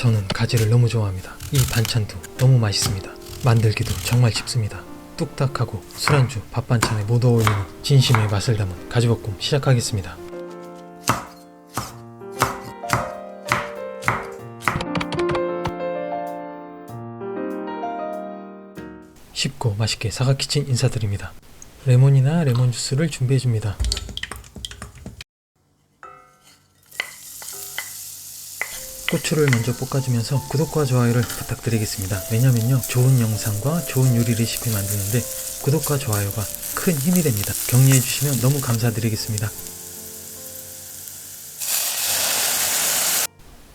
저는 가지를 너무 좋아합니다. 이 반찬도 너무 맛있습니다. 만들기도 정말 쉽습니다. 뚝딱하고 술안주, 밥 반찬에 모두 어울리는 진심의 맛을 담은 가지볶음 시작하겠습니다. 쉽고 맛있게 사과키친 인사드립니다. 레몬이나 레몬 주스를 준비해줍니다. 고추를 먼저 볶아주면서 구독과 좋아요를 부탁드리겠습니다. 왜냐면요, 좋은 영상과 좋은 요리 레시피 만드는데 구독과 좋아요가 큰 힘이 됩니다. 격려해주시면 너무 감사드리겠습니다.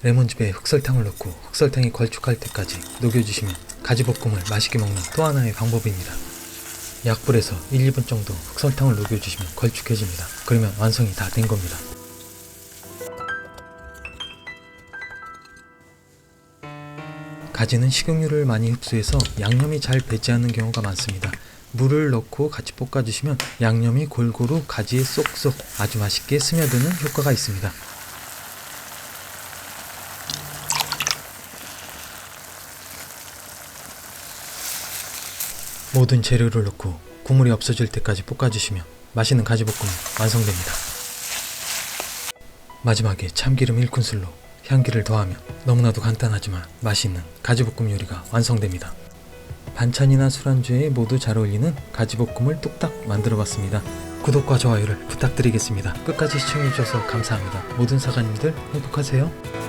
레몬즙에 흑설탕을 넣고 흑설탕이 걸쭉할 때까지 녹여주시면 가지볶음을 맛있게 먹는 또 하나의 방법입니다. 약불에서 1, 2분 정도 흑설탕을 녹여주시면 걸쭉해집니다. 그러면 완성이 다 된 겁니다. 가지는 식용유를 많이 흡수해서 양념이 잘 배지 않는 경우가 많습니다. 물을 넣고 같이 볶아주시면 양념이 골고루 가지에 쏙쏙 아주 맛있게 스며드는 효과가 있습니다. 모든 재료를 넣고 국물이 없어질 때까지 볶아주시면 맛있는 가지볶음이 완성됩니다. 마지막에 참기름 1큰술로 향기를 더하면 너무나도 간단하지만 맛있는 가지볶음 요리가 완성됩니다. 반찬이나 술안주에 모두 잘 어울리는 가지볶음을 뚝딱 만들어 봤습니다. 구독과 좋아요를 부탁드리겠습니다. 끝까지 시청해주셔서 감사합니다. 모든 사장님들 행복하세요.